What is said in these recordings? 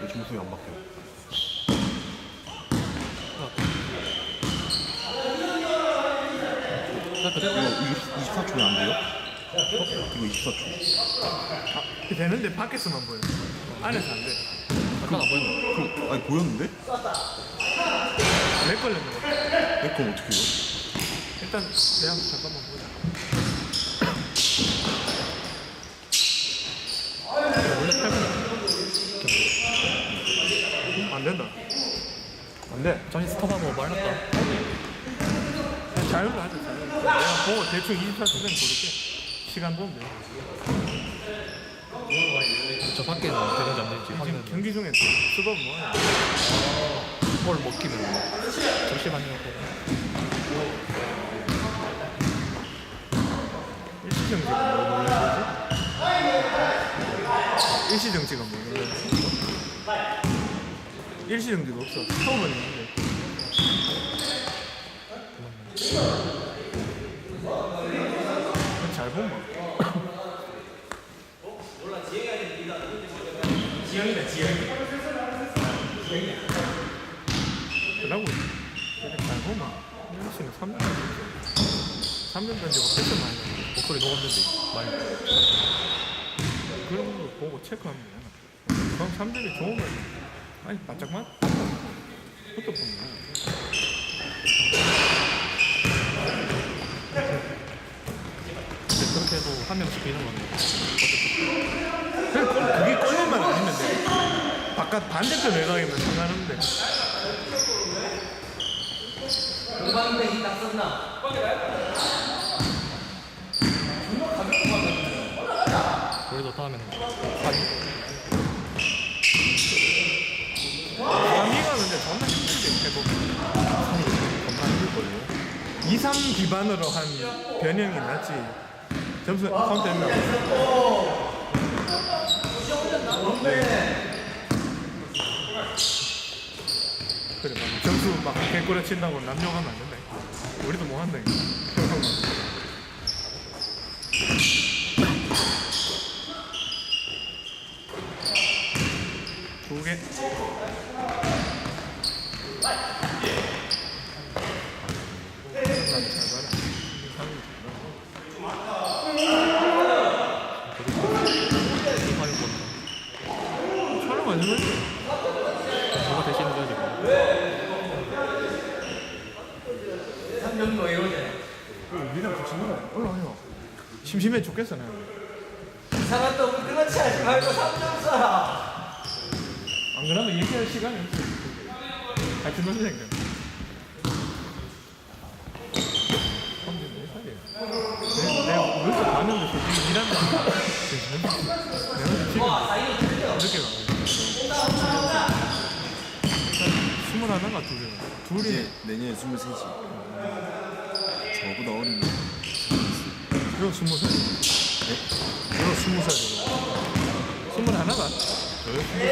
왜 점수가 안 바뀌어? 이거 24초면 안 돼요? 이거 24초. 아, 되는데 밖에서만 보여. 안에서 안 돼. 아까 안 보였나? 그럼, 아니, 보였는데? 렉 걸렸는 거. 내 그럼 어떻게 해요? 일단 내가 잠깐만 보자. 원래 8분. 안 된다. 안 돼. 잠시 스톱하고 말랐다. 그냥 자율로 하자. 자율로. 내가 보고 대충 24초면 고를게. 시간 보면 돼. 저 밖에는 되는지 안 되는지 지금 확인은 경기 중에 수업 뭐야? 뭘 먹기는 잠시만요. 일시정지가 뭐? 일시정지가 뭐 눌러야지? 일시정지가 없어. 처음은 있는데. 그건 잘 보면. 지영이다, 지영이. 그러고 잘 보면. 일시는 3년 3년 던지고 패스 많이 나. 목소리 녹았는데 많이. 그런 거 보고 체크하면 되잖아. 그럼 3점이 좋으면 아니 바짝만 붙어보면 근데 그렇게 해도 한 명씩 비는 건데. 그냥 골- 그게 골만 아니면 돼. 바깥 반대편 외곽이면 상관없는데 그래도 다음에는 파리. 감이가 근데 존나 힘든데 해보면 겁나 힘들걸요? 2, 3 기반으로 한 변형이 낫지 점수 카운트 했나 그래 막 점수 막 개꼬리 친다고 남용하면 안 된다 우리도 뭐 한다 두 개. 심심해 죽겠어 나. 이상한 또 그렇지 하지 말고 3점 써라. 안 그러면 얘기할 시간이 없어. 놀자니까. 34살이야. 내가 여기서 봤는데 솔직히 일한다. 내가 지금 이렇게 가. 스물 하나가 둘이야. 둘이 이제 내년에 23시. 저보다 어린 거. 그럼 스무 살. 네? 그럼 스무 살이고. 스물 하나가. 저요 스무 살.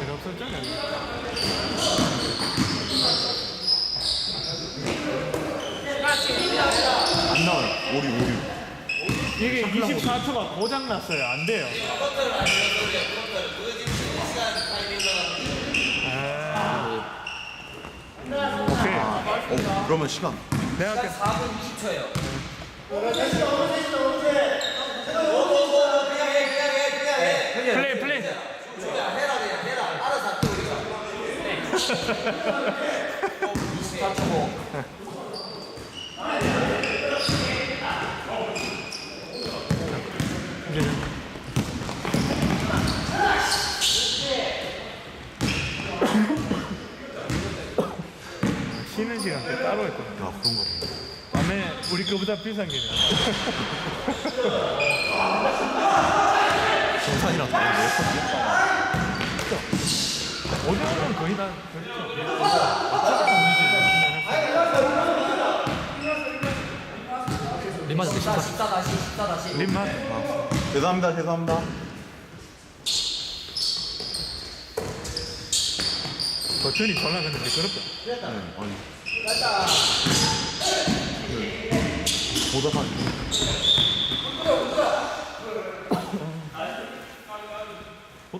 내가 없었잖아. 안 나와요. 오류, 오류. 이게 24초가 고장 났어요. 안 돼요. 아. 오케이. 어, 그러면 시간. 내가 할게. 4분 20초예요. 그냥 해, 그냥 해, 그냥 해. 그냥 플레이 플레이. 그냥 해라, 그냥 해라. 알아서 할게, 우리가. 24초고. 이제는. 쉬는 시간 때 따로 했거든. 야, 그런가 보네. 밤에 우리 거보다 비싼 게네. 정산이랑 다른데 커피. 가면 거의 다. 리마한테 14. 14 다시, 14 다시. 림맛. 죄송합니다, 죄송합니다. 버튼이 근데 미끄럽다. 네, 아니. 네. 보다가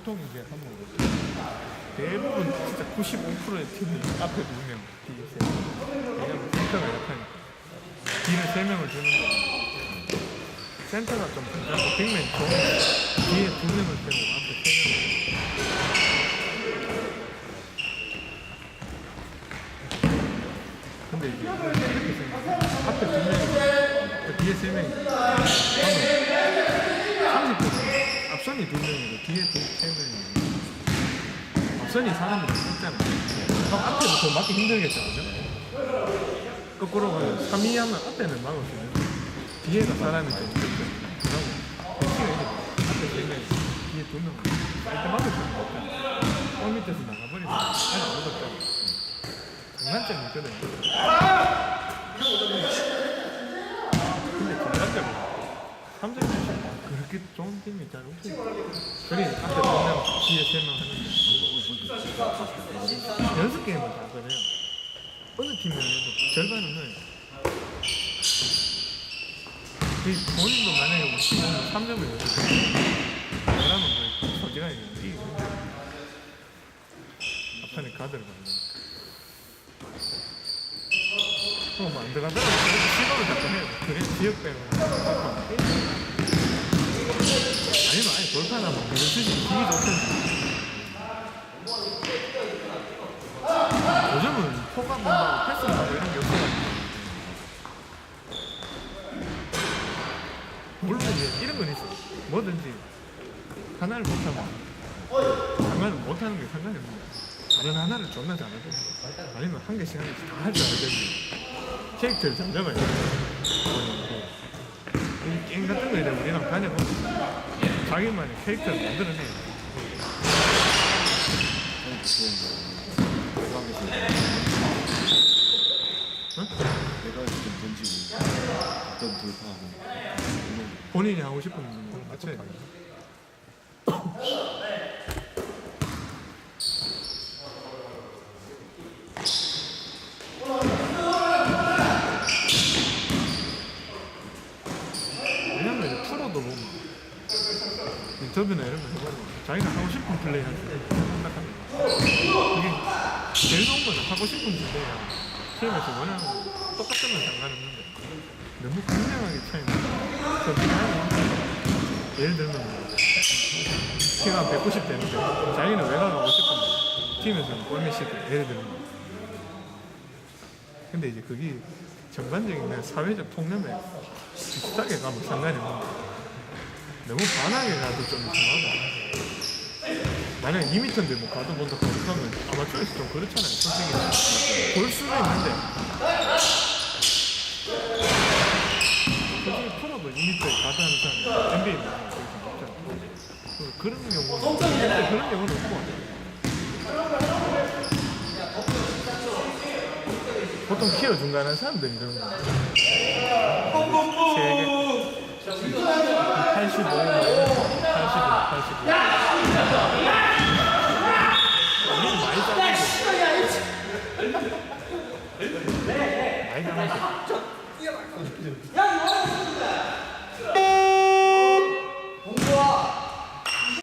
보통 이제 한번 대부분 진짜 95%의 팀이 앞에 두 명, 뒤에 세 명. 왜냐면 센터가 약하니까. 뒤를 세 명을 주는데 센터가 좀 괜찮고 빅맨 좋은 뒤에 두 명을 빼고 앞에 세 명을 근데 이게 이렇게 생각해. 앞에 두 명이 뒤에 세 명이 하면 30분 앞선이 두 명이고 뒤에 명이고 앞선이 사람을 앞에도 더 막기 힘들겠죠 그죠? 거꾸로 가면 3위 하면 앞에는 막을 수 있는데 뒤에가 사람이 좀 그러고 배치가 이제 앞에 세 명, 뒤에 두 명, 일단 막을 수 있는 거 없잖아 골 밑에서 나가버리면 아니 아무것도 장단점이 있거든요. 근데 장단점이 3점 그렇게 좋은 팀이 잘 없어요. 그리 앞에 세명 하는데 연습 게임은 다 그래요. 어느 팀이라도 절반은 넣어요. 그 본인도 만약에 우리 팀 오늘 3점을 넣었을 그러면 그 서지가 이기기 힘들어 앞판에 가드를 받는 그럼 뭐안 들어가더라도 그래도 시도를 자꾸 해요. 그래 지역 빼고 아니면 아니 돌파나면 밀어주지 힘이 좋던지 요즘은 포가 본다고 패스 나고 이런 게 없어가지고 물론 이제 이런 건 있어 뭐든지 하나를 못하면 하나를 못하는 게 상관이 없는데 다른 하나를 존나 잘해도 아니면 한 개씩 한 개씩 다 할줄 되지 캐릭터를 잘 잡아야 돼이 게임 같은 거 이제 우리랑 다녀보면 자기만의 캐릭터를 만들어내 응? 내가 좀 던지고 어떤 돌파하고 본인이 하고 싶은 걸 맞춰야 돼. 왜냐면 이제 프로도 보면 인터뷰나 이런 거 해보면 자기가 하고 싶은 플레이 할때. 이게 제일 좋은 거는 하고 싶은 플레이야. 팀에서 원하는 거 똑같으면 상관없는데 너무 극명하게 차이나. 예를 들면 뭐 키가 190 되는데 자기는 외곽 가고 싶은데 팀에서는 골밑이 돼. 예를 들면 근데 이제 그게 전반적인 사회적 통념에 비슷하게 가면 상관이 없는데 너무 반하게 가도 좀 이상하다. 만약 2m인데 뭐 가도 본다 그러면 아마추어에서 좀 그렇잖아요 솔직히 볼 수도 있는데. 솔직히 프로도 2m 가드 하는 사람이 NBA 많아요. 그- 그런 경우는 그런 경우는 없고. 보통 키워 중간한 사람들이 이런 거. 세개 85, 85, 85.